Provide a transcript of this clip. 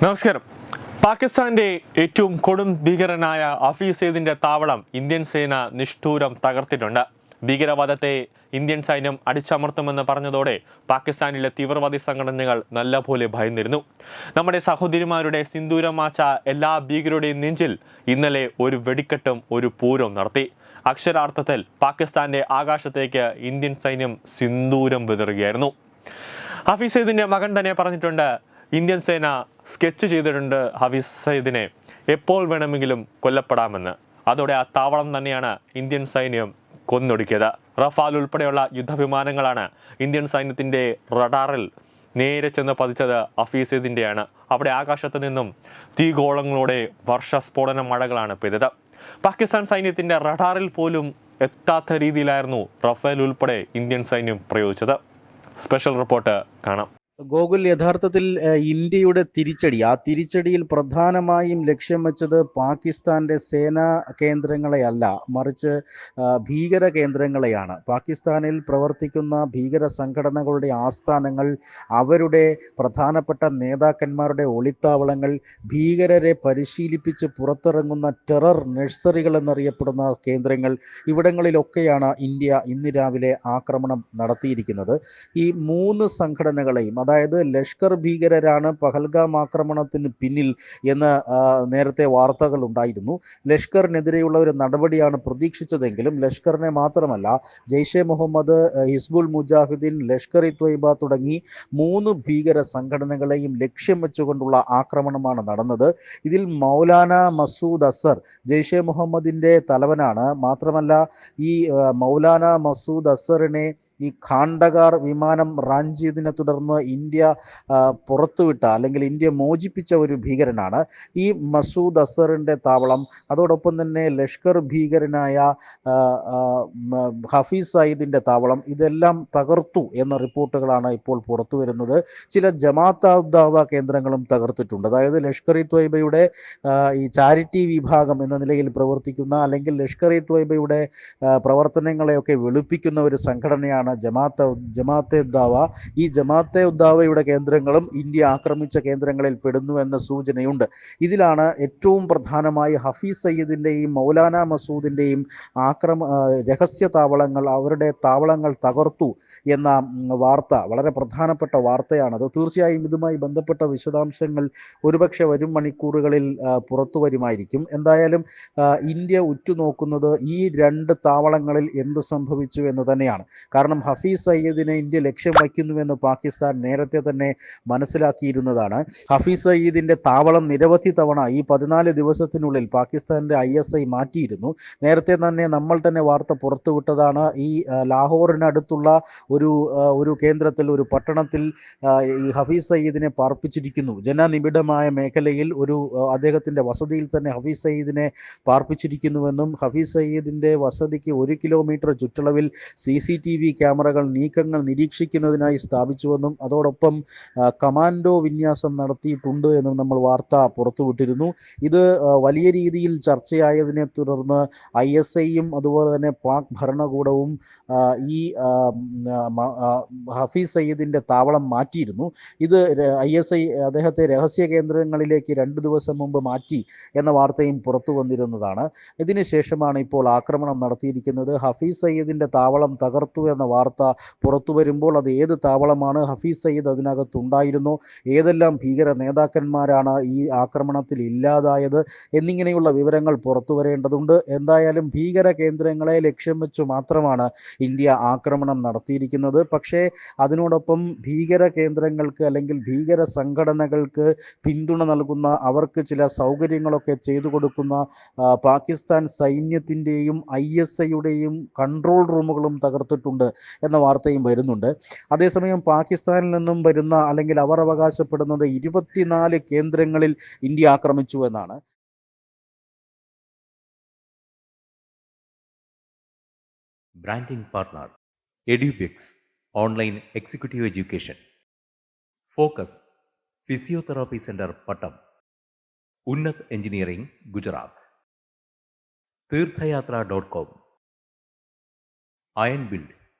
നമസ്കാരം. പാകിസ്ഥാന്റെ ഏറ്റവും കൊടും ഭീകരനായ അഫീസ് സെയ്ദിന്റെ താവളം ഇന്ത്യൻ സേന നിഷ്ഠൂരം തകർത്തിട്ടുണ്ട്. ഭീകരവാദത്തെ ഇന്ത്യൻ സൈന്യം അടിച്ചമർത്തുമെന്ന് പറഞ്ഞതോടെ പാകിസ്ഥാനിലെ തീവ്രവാദി സംഘടനകൾ നല്ലപോലെ ഭയന്നിരുന്നു. നമ്മുടെ സഹോദരിമാരുടെ സിന്ദൂരം മാച്ച എല്ലാ ഭീകരരുടെയും നെഞ്ചിൽ ഇന്നലെ ഒരു വെടിക്കെട്ടും ഒരു പൂരവും നടത്തി. അക്ഷരാർത്ഥത്തിൽ പാകിസ്ഥാന്റെ ആകാശത്തേക്ക് ഇന്ത്യൻ സൈന്യം സിന്ദൂരം വിതറുകയായിരുന്നു. ഹഫീസ് സെയ്ദിന്റെ മകൻ തന്നെ പറഞ്ഞിട്ടുണ്ട് ഇന്ത്യൻ സേന സ്കെച്ച് ചെയ്തിട്ടുണ്ട് ഹഫീസ് സയ്യിദിനെ. എപ്പോൾ വേണമെങ്കിലും കൊല്ലപ്പെടാമെന്ന്. അതോടെ ആ താവളം തന്നെയാണ് ഇന്ത്യൻ സൈന്യം കൊന്നൊടുക്കിയത്. റഫാൽ ഉൾപ്പെടെയുള്ള യുദ്ധവിമാനങ്ങളാണ് ഇന്ത്യൻ സൈന്യത്തിന്റെ റഡാറിൽ നേരെ ചെന്ന് പതിച്ചത് ഹഫീസ് സയ്യിദിന്റെയാണ്. അവിടെ ആകാശത്ത് നിന്നും തീഗോളങ്ങളുടെ വർഷസ്ഫോടന മഴകളാണ് പെയ്തത്. പാകിസ്ഥാൻ സൈന്യത്തിന്റെ റഡാറിൽ പോലും എത്താത്ത രീതിയിലായിരുന്നു റഫേൽ ഉൾപ്പെടെ ഇന്ത്യൻ സൈന്യം പ്രയോഗിച്ചത്. സ്പെഷ്യൽ റിപ്പോർട്ട് കാണാം. ഗോകുൽ യഥാർത്ഥത്തിൽ ഇന്ത്യയുടെ തിരിച്ചടി ആ തിരിച്ചടിയിൽ പ്രധാനമായും ലക്ഷ്യം വെച്ചത് പാകിസ്ഥാന്റെ സേനാ കേന്ദ്രങ്ങളെയല്ല മറിച്ച് ഭീകര കേന്ദ്രങ്ങളെയാണ്. പാകിസ്ഥാനിൽ പ്രവർത്തിക്കുന്ന ഭീകര സംഘടനകളുടെ ആസ്ഥാനങ്ങൾ അവരുടെ പ്രധാനപ്പെട്ട നേതാക്കന്മാരുടെ ഒളിത്താവളങ്ങൾ ഭീകരരെ പരിശീലിപ്പിച്ച് പുറത്തിറങ്ങുന്ന ടെറർ നഴ്സറികൾ എന്നറിയപ്പെടുന്ന കേന്ദ്രങ്ങൾ ഇവിടങ്ങളിലൊക്കെയാണ് ഇന്ത്യ ഇന്ന് രാവിലെ ആക്രമണം നടത്തിയിരിക്കുന്നത്. ഈ മൂന്ന് സംഘടനകളെയും അതായത് ലഷ്കർ ഭീകരരാണ് പഹൽഗാം ആക്രമണത്തിന് പിന്നിൽ എന്ന് നേരത്തെ വാർത്തകൾ ഉണ്ടായിരുന്നു. ലഷ്കറിനെതിരെയുള്ള ഒരു നടപടിയാണ് പ്രതീക്ഷിച്ചതെങ്കിലും ലഷ്കറിനെ മാത്രമല്ല ജെയ്ഷെ മുഹമ്മദ് ഹിസ്ബുൾ മുജാഹിദ്ദീൻ ലഷ്കർ ഇ ത്വയ്ബ തുടങ്ങി മൂന്ന് ഭീകര സംഘടനകളെയും ലക്ഷ്യം വെച്ചുകൊണ്ടുള്ള ആക്രമണമാണ് നടന്നത്. ഇതിൽ മൗലാന മസൂദ് അസർ ജെയ്ഷെ മുഹമ്മദിന്റെ തലവനാണ്. മാത്രമല്ല ഈ മൗലാന മസൂദ് അസറിനെ ഈ ഖാണ്ഡകാർ വിമാനം റാഞ്ചിയതിനെ തുടർന്ന് ഇന്ത്യ പുറത്തുവിട്ട അല്ലെങ്കിൽ ഇന്ത്യ മോചിപ്പിച്ച ഒരു ഭീകരനാണ് ഈ മസൂദ് അസറിന്റെ താവളം. അതോടൊപ്പം തന്നെ ലഷ്കർ ഭീകരനായ ഹഫീസ് സയ്യിദിന്റെ താവളം. ഇതെല്ലാം തകർത്തു എന്ന റിപ്പോർട്ടുകളാണ് ഇപ്പോൾ പുറത്തു വരുന്നത് ചില ജമാഅത്ത് ദാവ കേന്ദ്രങ്ങളും തകർത്തിട്ടുണ്ട്. അതായത് ലഷ്കർ ഇ ത്വയ്ബയുടെ ഈ ചാരിറ്റി വിഭാഗം എന്ന നിലയിൽ പ്രവർത്തിക്കുന്ന അല്ലെങ്കിൽ ലഷ്കർ ഇ ത്വയ്ബയുടെ പ്രവർത്തനങ്ങളെയൊക്കെ വെളുപ്പിക്കുന്ന ഒരു സംഘടനയാണ് ജമാഅത്ത് ജമാഅത്തെ ഉദ്ദാവ. ഈ ജമാഅത്തെ ഉദ്ദാവയുടെ കേന്ദ്രങ്ങളും ഇന്ത്യ ആക്രമിച്ച കേന്ദ്രങ്ങളിൽ പെടുന്നു എന്ന സൂചനയുണ്ട്. ഇതിലാണ് ഏറ്റവും പ്രധാനമായി ഹഫീസ് സയ്യിദിന്റെയും മൗലാന മസൂദിന്റെയും ആക്രമ രഹസ്യ താവളങ്ങൾ അവരുടെ താവളങ്ങൾ തകർത്തു എന്ന വാർത്ത വളരെ പ്രധാനപ്പെട്ട വാർത്തയാണത് തീർച്ചയായും ഇതുമായി ബന്ധപ്പെട്ട വിശദാംശങ്ങൾ ഒരുപക്ഷെ വരും മണിക്കൂറുകളിൽ പുറത്തു വരുമായിരിക്കും. എന്തായാലും ഇന്ത്യ ഉറ്റുനോക്കുന്നത് ഈ രണ്ട് താവളങ്ങളിൽ എന്ത് സംഭവിച്ചു എന്ന് തന്നെയാണ്. കാരണം ഹഫീസ് സയ്യിദിനെ ഇന്ത്യ ലക്ഷ്യം വയ്ക്കുന്നുവെന്ന് പാകിസ്ഥാൻ നേരത്തെ തന്നെ മനസ്സിലാക്കിയിരുന്നതാണ്. ഹഫീസ് സയ്യിദിന്റെ താവളം നിരവധി തവണ ഈ പതിനാല് ദിവസത്തിനുള്ളിൽ പാകിസ്ഥാന്റെ ഐ എസ് ഐ മാറ്റിയിരുന്നു. നേരത്തെ തന്നെ നമ്മൾ തന്നെ വാർത്ത പുറത്തുവിട്ടതാണ്. ഈ ലാഹോറിനടുത്തുള്ള ഒരു ഒരു കേന്ദ്രത്തിൽ ഒരു പട്ടണത്തിൽ ഈ ഹഫീസ് സയ്യിദിനെ പാർപ്പിച്ചിരിക്കുന്നു. ജനനിബിഡമായ മേഖലയിൽ ഒരു അദ്ദേഹത്തിന്റെ വസതിയിൽ തന്നെ ഹഫീസ് സയ്യിദിനെ പാർപ്പിച്ചിരിക്കുന്നുവെന്നും ഹഫീസ് സയ്യിദിന്റെ വസതിക്ക് ഒരു കിലോമീറ്റർ ചുറ്റളവിൽ സി സി ടി വി ക്യാമറകൾ നീക്കങ്ങൾ നിരീക്ഷിക്കുന്നതിനായി സ്ഥാപിച്ചുവെന്നും അതോടൊപ്പം കമാൻഡോ വിന്യാസം നടത്തിയിട്ടുണ്ട് എന്നും നമ്മൾ വാർത്ത പുറത്തുവിട്ടിരുന്നു. ഇത് വലിയ രീതിയിൽ ചർച്ചയായതിനെ തുടർന്ന് ഐ എസ് ഐയും അതുപോലെ തന്നെ പാക് ഭരണകൂടവും ഈ ഹഫീസ് സയ്യിദിന്റെ താവളം മാറ്റിയിരുന്നു. ഇത് ഐ എസ് ഐ അദ്ദേഹത്തെ രഹസ്യ കേന്ദ്രങ്ങളിലേക്ക് രണ്ട് ദിവസം മുമ്പ് മാറ്റി എന്ന വാർത്തയും പുറത്തു വന്നിരുന്നതാണ്. ഇതിനുശേഷമാണ് ഇപ്പോൾ ആക്രമണം നടത്തിയിരിക്കുന്നത്. ഹഫീസ് സയ്യിദിന്റെ താവളം തകർത്തു എന്ന വാർത്ത പുറത്തു വരുമ്പോൾ അത് ഏത് താവളമാണ്? ഹഫീസ് സയ്യിദ് അതിനകത്തുണ്ടായിരുന്നു ഏതെല്ലാം ഭീകര നേതാക്കന്മാരാണ് ഈ ആക്രമണത്തിൽ ഇല്ലാതായത്? എന്നിങ്ങനെയുള്ള വിവരങ്ങൾ പുറത്തു വരേണ്ടതുണ്ട്. എന്തായാലും ഭീകര കേന്ദ്രങ്ങളെ ലക്ഷ്യം വെച്ചു മാത്രമാണ് ഇന്ത്യ ആക്രമണം നടത്തിയിരിക്കുന്നത്. പക്ഷേ അതിനോടൊപ്പം ഭീകര കേന്ദ്രങ്ങൾക്ക് അല്ലെങ്കിൽ ഭീകര സംഘടനകൾക്ക് പിന്തുണ നൽകുന്ന അവർക്ക് ചില സൗകര്യങ്ങളൊക്കെ ചെയ്തു കൊടുക്കുന്ന പാകിസ്ഥാൻ സൈന്യത്തിന്റെയും ഐ എസ് ഐയുടെയും കൺട്രോൾ റൂമുകളും തകർത്തിട്ടുണ്ട്. എന്ന വാർത്തയും വരുന്നുണ്ട്. അതേസമയം പാകിസ്ഥാനിൽ നിന്നും വരുന്ന അല്ലെങ്കിൽ അവർ അവകാശപ്പെടുന്നത് ഇരുപത്തിനാല് കേന്ദ്രങ്ങളിൽ ഇന്ത്യ ആക്രമിച്ചു എന്നാണ്. Branding partner Edubix online executive education focus physiotherapy centre Pattom Unnat engineering Gujarat Theerthayathra dot com iron build